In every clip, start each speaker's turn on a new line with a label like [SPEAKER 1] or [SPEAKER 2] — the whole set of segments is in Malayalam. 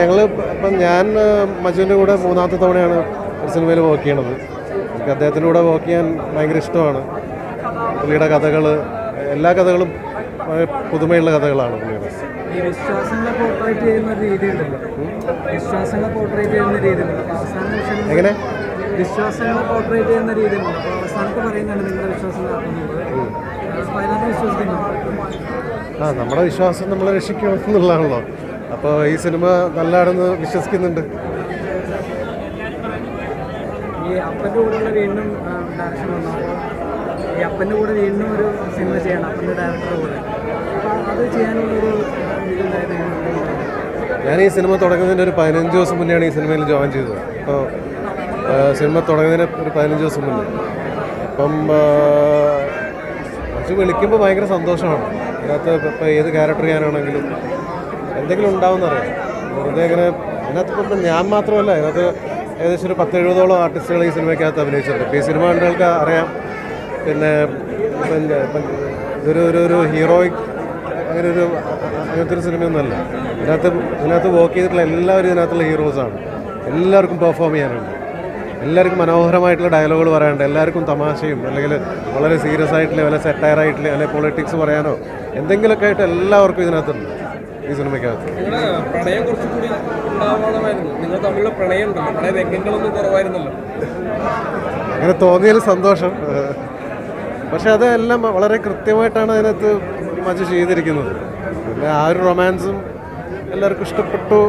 [SPEAKER 1] ഞങ്ങൾ ഇപ്പം ഞാൻ മജുവിന്റെ കൂടെ മൂന്നാമത്തെ തവണയാണ് ഒരു സിനിമയിൽ വർക്ക് ചെയ്യണത്. എനിക്ക് അദ്ദേഹത്തിന്റെ കൂടെ വർക്ക് ചെയ്യാൻ ഭയങ്കര ഇഷ്ടമാണ്. പുള്ളിയുടെ കഥകൾ എല്ലാ കഥകളും പുതുമയുള്ള കഥകളാണ് പുള്ളിയുടെ.
[SPEAKER 2] ഈ വിശ്വാസങ്ങളെ പോർട്രേറ്റ് ചെയ്യുന്ന വിശ്വാസങ്ങളെ പോർട്രേറ്റ് ചെയ്യുന്ന അവസാന
[SPEAKER 1] എങ്ങനെ?
[SPEAKER 2] വിശ്വാസങ്ങളെ പോർട്രേറ്റ് ചെയ്യുന്ന അപ്പോൾ അവസാനത്ത് പറയുന്നുണ്ട് നിങ്ങളുടെ വിശ്വാസം നടത്തുന്നത് അപ്പോൾ അതിനകത്ത് വിശ്വസിക്കുന്നു.
[SPEAKER 1] ആ നമ്മുടെ വിശ്വാസം നമ്മളെ രക്ഷിക്കണം എന്നുള്ളതാണല്ലോ. അപ്പോൾ ഈ സിനിമ നല്ലതാണെന്ന് വിശ്വസിക്കുന്നുണ്ട്.
[SPEAKER 2] ഈ അപ്പന്റെ കൂടെയുള്ള വീണ്ടും ഡയറക്ഷൻ വന്നു. ഈ അപ്പന്റെ കൂടെ വീണ്ടും ഒരു സിനിമ ചെയ്യണം അപ്പന്റെ ഡയറക്ടറുടെ കൂടെ. അപ്പോൾ അത് ചെയ്യാനുള്ളൊരു
[SPEAKER 1] ഞാൻ ഈ സിനിമ തുടങ്ങുന്നതിന് ഒരു പതിനഞ്ച് ദിവസം മുന്നെയാണ് ഈ സിനിമയിൽ ജോയിൻ ചെയ്തത്. അപ്പോൾ സിനിമ തുടങ്ങുന്നതിന് ഒരു പതിനഞ്ച് ദിവസം മുന്നേ. അപ്പം കുറച്ച് വിളിക്കുമ്പോൾ ഭയങ്കര സന്തോഷമാണ്. അതിനകത്ത് ഇപ്പോൾ ഏത് ക്യാരക്ടർ ചെയ്യാനാണെങ്കിലും എന്തെങ്കിലും ഉണ്ടാവുമെന്നറിയാം വെറുതെ ഇങ്ങനെ അതിനകത്ത് ഇപ്പം ഞാൻ മാത്രമല്ല അതിനകത്ത് ഏകദേശം ഒരു പത്ത് എഴുപതോളം ആർട്ടിസ്റ്റുകൾ ഈ സിനിമയ്ക്കകത്ത് അഭിനയിച്ചിട്ടുണ്ട്. ഈ സിനിമ കണ്ടുകൾക്ക് അറിയാം. പിന്നെ ഇതൊരു ഒരു ഒരു ഹീറോയിക് അങ്ങനെ ഒരു അങ്ങനത്തെ ഒരു സിനിമയൊന്നുമല്ല. ഇതിനകത്ത് ഇതിനകത്ത് വർക്ക് ചെയ്തിട്ടുള്ള എല്ലാവരും ഇതിനകത്തുള്ള ഹീറോസാണ് എല്ലാവർക്കും പെർഫോം ചെയ്യാനുണ്ട്. എല്ലാവർക്കും മനോഹരമായിട്ടുള്ള ഡയലോഗുകൾ പറയാനുണ്ട്. എല്ലാവർക്കും തമാശയും അല്ലെങ്കിൽ വളരെ സീരിയസ് ആയിട്ടുള്ള വല്ല സെറ്റയർ ആയിട്ടുള്ള അല്ലെങ്കിൽ പൊളിറ്റിക്സ് പറയാനോ എന്തെങ്കിലുമൊക്കെ ആയിട്ട് എല്ലാവർക്കും ഇതിനകത്തുണ്ട്. ഈ സിനിമയ്ക്കകത്ത്.
[SPEAKER 3] പ്രണയം കുറച്ചുകൂടി ഉണ്ടാവണമായിരുന്നു. നിങ്ങൾ തമ്മിലുള്ള പ്രണയം ഉണ്ടല്ലോ. പ്രണയ രംഗങ്ങളൊന്നും കുറവായിരുന്നല്ലോ.
[SPEAKER 1] അങ്ങനെ തോന്നിയാൽ സന്തോഷം. പക്ഷെ അതെല്ലാം വളരെ കൃത്യമായിട്ടാണ് അതിനകത്ത് മജു ചെയ്തിരിക്കുന്നത്. പിന്നെ ആ ഒരു റൊമാൻസും എല്ലാവർക്കും ഇഷ്ടപ്പെട്ടു.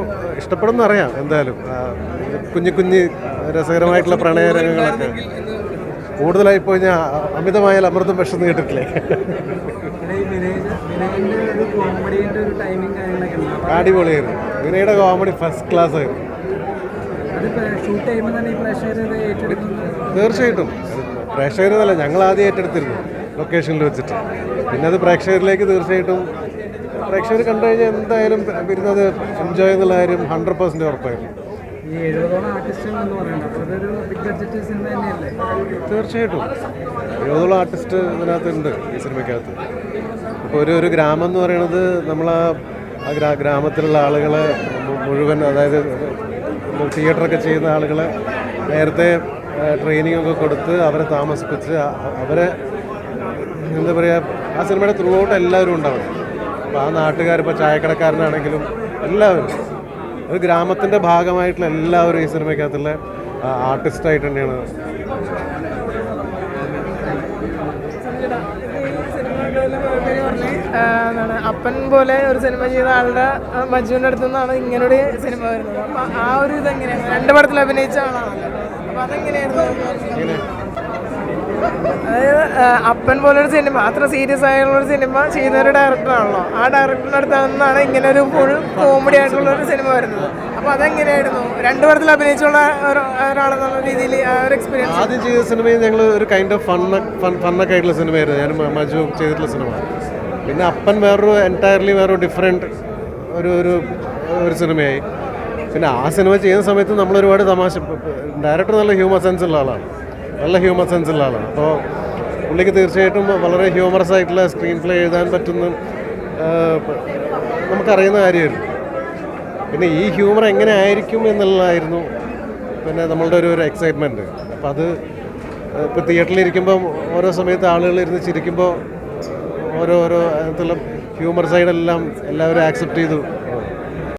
[SPEAKER 1] ഇഷ്ടപ്പെടുന്നറിയാം എന്തായാലും. കുഞ്ഞു കുഞ്ഞു കുഞ്ഞ് രസകരമായിട്ടുള്ള പ്രണയ രംഗങ്ങളൊക്കെ കൂടുതലായി പോയി ഞാൻ അമിതമായ അമൃതം വിഷം കേട്ടിട്ടില്ലേ? അടിപൊളിയായിരുന്നു. വിനയുടെ കോമഡി ഫസ്റ്റ് ക്ലാസ് ആയിരുന്നു. തീർച്ചയായിട്ടും. പ്രേക്ഷകരെന്നല്ല ഞങ്ങൾ ആദ്യം ഏറ്റെടുത്തിരുന്നു ലൊക്കേഷനിൽ വെച്ചിട്ട്. പിന്നെ അത് പ്രേക്ഷകരിലേക്ക് തീർച്ചയായിട്ടും പ്രേക്ഷകർ കണ്ടു കഴിഞ്ഞാൽ എന്തായാലും വരുന്നത് എൻജോയ് എന്നുള്ള കാര്യം ഹൺഡ്രഡ് പെർസെന്റ് ഉറപ്പായിരുന്നു.
[SPEAKER 2] ഈ എഴുപതോളം ആർട്ടിസ്റ്റുകൾ എന്ന് പറയുന്നത് അതൊരു ബിഗ് ബഡ്ജറ്റ് സിനിമ തന്നെയല്ലേ?
[SPEAKER 1] തീർച്ചയായിട്ടും. എഴുപതോളം ആർട്ടിസ്റ്റ് ഇതിനകത്തുണ്ട് ഈ സിനിമയ്ക്കകത്ത് ഇപ്പോൾ ഒരു ഒരു ഗ്രാമം എന്ന് പറയുന്നത് നമ്മൾ ആ ഗ്രാ ഗ്രാമത്തിലുള്ള ആളുകളെ മുഴുവൻ അതായത് തിയേറ്ററൊക്കെ ചെയ്യുന്ന ആളുകളെ നേരത്തെ ട്രെയിനിങ് ഒക്കെ കൊടുത്ത് അവരെ താമസിപ്പിച്ച് അവരെ എന്താ പറയുക ആ സിനിമയുടെ ത്രൂ ഔട്ട് എല്ലാവരും ഉണ്ടാവും അപ്പോൾ ആ നാട്ടുകാർ ഇപ്പോൾ ചായക്കടക്കാരനാണെങ്കിലും എല്ലാവരും ഒരു ഗ്രാമത്തിന്റെ ഭാഗമായിട്ടുള്ള എല്ലാവരും ഈ സിനിമയ്ക്കകത്തുള്ള ആർട്ടിസ്റ്റായിട്ട് തന്നെയാണ്.
[SPEAKER 4] എന്താണ് അപ്പൻ പോലെ ഒരു സിനിമ ചെയ്ത ആളുടെ മജുവിന്റെ അടുത്തു നിന്നാണ് ഇങ്ങനൊരു സിനിമ വരുന്നത്. അപ്പം ആ ഒരു ഇത് എങ്ങനെയാണ് രണ്ട് പടത്തിൽ അഭിനയിച്ച ആളാണല്ലോ. അപ്പം അതെങ്ങനെയായിരുന്നു? അതായത് അപ്പൻ പോലൊരു സിനിമ അത്ര സീരിയസ് ആയുള്ള ഒരു സിനിമ ചെയ്യുന്ന ഒരു ഡയറക്ടറാണല്ലോ. ആ ഡയറക്ടറിന്റെ അടുത്ത് നിന്നാണ് ഇങ്ങനെ ഒരു ഫുൾ കോമഡി ആയിട്ടുള്ള ഒരു സിനിമ വരുന്നത്. അപ്പോൾ അതെങ്ങനെയായിരുന്നു? രണ്ടു പടത്തിൽ അഭിനയിച്ചുള്ള ഒരു- ഒരാളെന്നുള്ള രീതിയിൽ ആ ഒരു എക്സ്പീരിയൻസ്
[SPEAKER 1] ആദ്യം ചെയ്ത സിനിമയിൽ ഞങ്ങൾ ഒരു കൈൻഡ് ഓഫ് ഫൺ ഫണ്ണൊക്കെ ആയിട്ടുള്ള സിനിമയായിരുന്നു. ഞാൻ മജു ചെയ്തിട്ടുള്ള സിനിമ. പിന്നെ അപ്പൻ വേറൊരു എന്റയർലി വേറൊരു ഡിഫറെന്റ് ഒരു ഒരു ഒരു സിനിമയായി. പിന്നെ ആ സിനിമ ചെയ്യുന്ന സമയത്ത് നമ്മൾ ഒരുപാട് തമാശ ഡയറക്ടർ നല്ല ഹ്യൂമർ സെൻസ് ഉള്ള ആളാണ്. നല്ല ഹ്യൂമർ സെൻസുള്ള ആളാണ്. അപ്പോൾ പുള്ളിക്ക് തീർച്ചയായിട്ടും വളരെ ഹ്യൂമറസ് ആയിട്ടുള്ള സ്ക്രീൻ പ്ലേ എഴുതാൻ പറ്റുന്ന നമുക്കറിയുന്ന കാര്യമായിരുന്നു. പിന്നെ ഈ ഹ്യൂമർ എങ്ങനെ ആയിരിക്കും എന്നുള്ളതായിരുന്നു പിന്നെ നമ്മളുടെ ഒരു ഒരു എക്സൈറ്റ്മെന്റ് അപ്പം അത് ഇപ്പോൾ തിയേറ്ററിൽ ഇരിക്കുമ്പോൾ ഓരോ സമയത്ത് ആളുകൾ ഇരുന്ന് ചിരിക്കുമ്പോൾ ഓരോ ഓരോ അതിനകത്തുള്ള ഹ്യൂമർ സൈഡെല്ലാം എല്ലാവരും ആക്സെപ്റ്റ് ചെയ്തു.